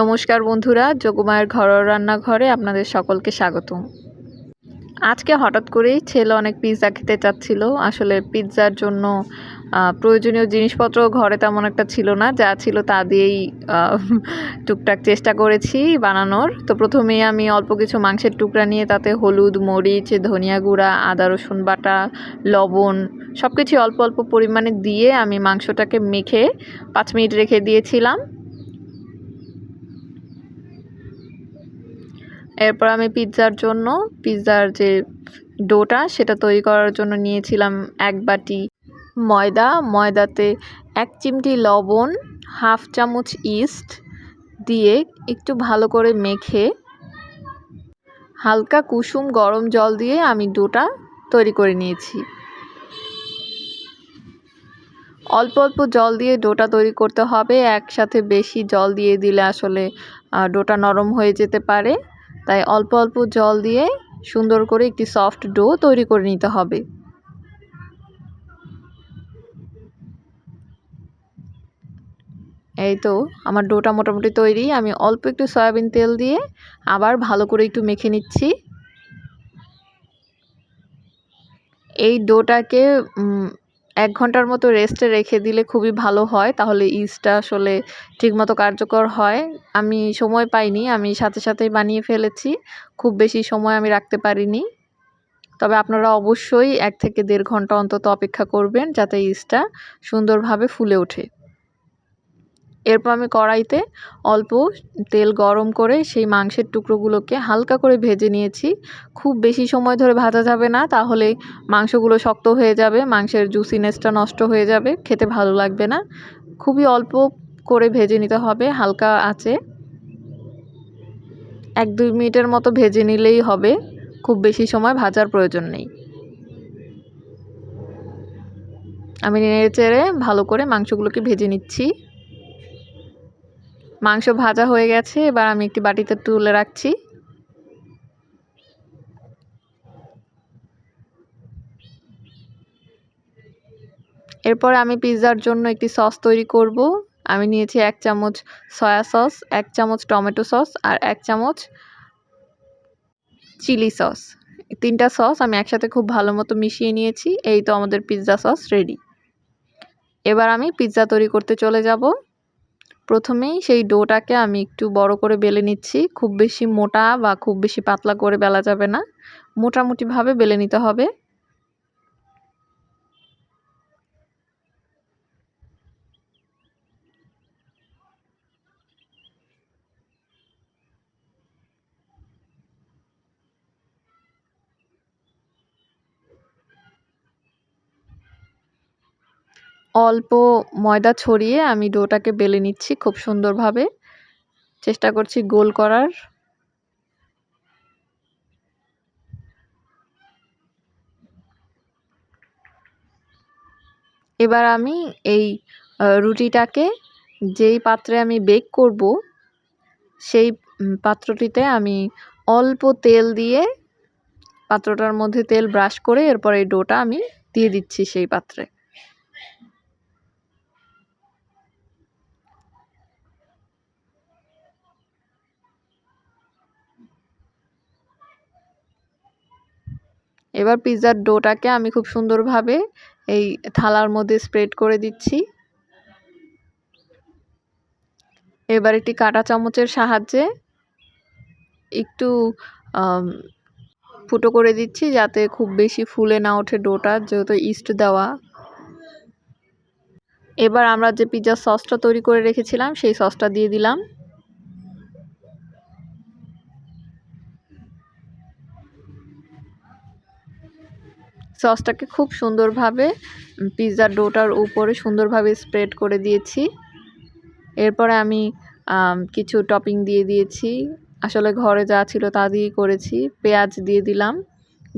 নমস্কার বন্ধুরা যোগমায়ের ঘরোয়া রান্নাঘরে আপনাদের সকলকে স্বাগতম। আজকে হঠাৎ করেই ছেলে অনেক পিৎজা খেতে চাচ্ছিল। আসলে পিৎজার জন্য প্রয়োজনীয় জিনিসপত্র ঘরে তেমন একটা ছিল না। যা ছিল তা দিয়েই টুকটাক চেষ্টা করেছি বানানোর। তো প্রথমেই আমি অল্প কিছু মাংসের টুকরা নিয়ে তাতে হলুদ, মরিচ, ধনিয়া গুঁড়া, আদা, রসুন বাটা, লবণ সব কিছু অল্প অল্প পরিমাণে দিয়ে আমি মাংসটাকে মেখে পাঁচ মিনিট রেখে দিয়েছিলাম। এরপর আমি পিৎজার জন্য, পিৎজার যে ডোটা সেটা তৈরি করার জন্য নিয়েছিলাম এক বাটি ময়দা। ময়দাতে এক চিমটি লবণ, হাফ চামচ ইস্ট দিয়ে একটু ভালো করে মেখে হালকা কুসুম গরম জল দিয়ে আমি ডোটা তৈরি করে নিয়েছি। অল্প অল্প জল দিয়ে ডোটা তৈরি করতে হবে। একসাথে বেশি জল দিয়ে দিলে আসলে ডোটা নরম হয়ে যেতে পারে। তাই অল্প অল্প জল দিয়ে সুন্দর করে একটি সফট ডো তৈরি করে নিতে হবে। এই তো আমার ডোটা মোটামুটি তৈরি। আমি অল্প একটু সয়াবিন তেল দিয়ে আবার ভালো করে একটু মেখে নিচ্ছি। এই ডোটাকে এক ঘণ্টার মতো রেস্টে রেখে দিলে খুবই ভালো হয়, তাহলে ইস্টটা আসলে ঠিকমতো কার্যকর হয়। আমি সময় পাইনি, আমি সাথে সাথেই বানিয়ে ফেলেছি, খুব বেশি সময় আমি রাখতে পারিনি। তবে আপনারা অবশ্যই এক থেকে দেড় ঘণ্টা অন্তত অপেক্ষা করবেন, যাতে ইস্টটা সুন্দরভাবে ফুলে ওঠে। এরপর আমি কড়াইতে অল্প তেল গরম করে সেই মাংসের টুকরোগুলোকে হালকা করে ভেজে নিয়েছি। খুব বেশি সময় ধরে ভাজা যাবে না, তাহলে মাংসগুলো শক্ত হয়ে যাবে, মাংসের জুসিনেসটা নষ্ট হয়ে যাবে, খেতে ভালো লাগবে না। খুবই অল্প করে ভেজে নিতে হবে, হালকা আছে এক দুই মিনিটের মতো ভেজে নিলেই হবে, খুব বেশি সময় ভাজার প্রয়োজন নেই। আমি নেড়ে চেড়ে ভালো করে মাংসগুলোকে ভেজে নিচ্ছি। মাংস ভাজা হয়ে গেছে, এবার আমি একটি বাটিতে তুলে রাখছি। এরপর আমি পিৎজার জন্য একটি সস তৈরি করব। আমি নিয়েছি এক চামচ সয়া সস, এক চামচ টমেটো সস আর এক চামচ চিলি সস। তিনটা সস আমি একসাথে খুব ভালো মতো মিশিয়ে নিয়েছি। এই তো আমাদের পিৎজা সস রেডি। এবার আমি পিৎজা তৈরি করতে চলে যাব। প্রথমেই সেই ডোটাকে আমি একটু বড় করে বেলে নিচ্ছি। খুব বেশি মোটা বা খুব বেশি পাতলা করে বেলা যাবে না। মোটামুটিভাবে বেলে নিতে হবে। অল্প ময়দা ছড়িয়ে আমি ডোটাকে বেলে নিচ্ছি খুব সুন্দরভাবে। চেষ্টা করছি গোল করার। এবার আমি এই রুটিটাকে যেই পাত্রে আমি বেক করব, সেই পাত্রটিতে আমি অল্প তেল দিয়ে পাত্রটার মধ্যে তেল ব্রাশ করে এরপর এই ডোটা আমি দিয়ে দিচ্ছি সেই পাত্রে। এবার পিৎজার ডোটাকে আমি খুব সুন্দরভাবে এই থালার মধ্যে স্প্রেড করে দিচ্ছি। এবার একটি কাঁটা চামচের সাহায্যে একটু ফুটো করে দিচ্ছি যাতে খুব বেশি ফুলে না ওঠে ডোটা, যেহেতু ইস্ট দেওয়া। এবার আমরা যে পিৎজা সসটা তৈরি করে রেখেছিলাম, সেই সসটা দিয়ে দিলাম। সসটাকে খুব সুন্দরভাবে পিৎজার ডোটার উপরে সুন্দরভাবে স্প্রেড করে দিয়েছি। এরপরে আমি, কিছু টপিং দিয়ে দিয়েছি। আসলে ঘরে যা ছিল তা দিয়েই করেছি। পেঁয়াজ দিয়ে দিলাম।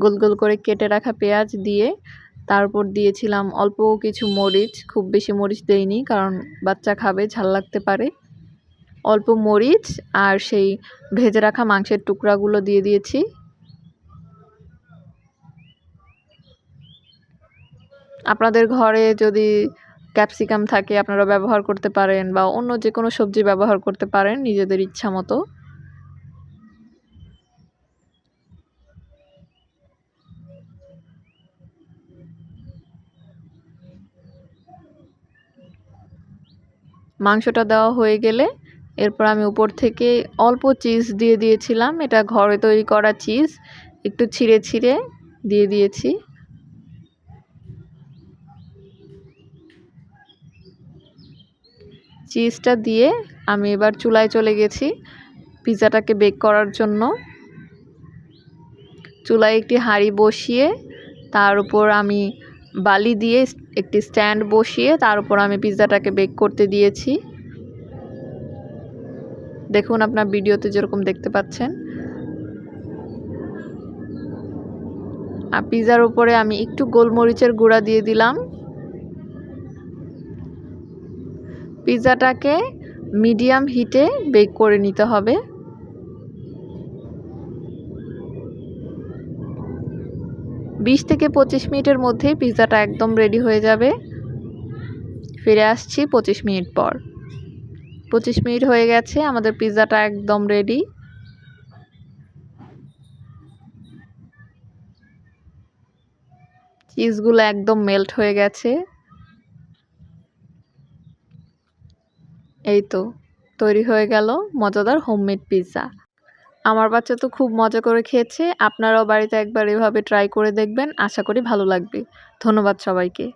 গোল গোল করে কেটে রাখা পেঁয়াজ দিয়ে তারপর দিয়েছিলাম অল্প কিছু মরিচ। খুব বেশি মরিচ দেইনি, কারণ বাচ্চা খাবে, ঝাল লাগতে পারে। অল্প মরিচ আর সেই ভেজে রাখা মাংসের টুকরাগুলো দিয়ে দিয়েছি। আপনাদের ঘরে যদি ক্যাপসিকাম থাকে, আপনারা ব্যবহার করতে পারেন বা অন্য যে কোনো সবজি ব্যবহার করতে পারেন নিজেদের ইচ্ছা মতো। মাংসটা দেওয়া হয়ে গেলে এরপর আমি উপর থেকে অল্প চিজ দিয়ে দিয়েছিলাম। এটা ঘরে তৈরি করা চিজ একটু ছিঁড়ে ছিঁড়ে দিয়ে দিয়েছি। চিজটা দিয়ে আমি এবার চুলায় চলে গেছি পিৎজাটাকে বেক করার জন্য। চুলায় একটি হাঁড়ি বসিয়ে তার উপর আমি বালি দিয়ে একটি স্ট্যান্ড বসিয়ে তার উপর আমি পিৎজাটাকে বেক করতে দিয়েছি। দেখুন আপনার ভিডিওতে যেরকম দেখতে পাচ্ছেন। আর পিৎজার উপরে আমি একটু গোলমরিচের গুঁড়া দিয়ে দিলাম। পিৎজাটাকে মিডিয়াম হিটে বেক করে নিতে হবে। বিশ থেকে পঁচিশ মিনিটের মধ্যেই পিৎজাটা একদম রেডি হয়ে যাবে। ফিরে আসছি পঁচিশ মিনিট পর। পঁচিশ মিনিট হয়ে গেছে, আমাদের পিৎজাটা একদম রেডি। চিজগুলো একদম মেল্ট হয়ে গেছে। এই তো তৈরি হয়ে গেল মজাদার হোমমেড পিৎজা আমার বাচ্চা তো খুব মজা করে খেয়েছে, আপনারাও বাড়িতে একবার এভাবে ট্রাই করে দেখবেন, আশা করি ভালো লাগবে। ধন্যবাদ সবাইকে।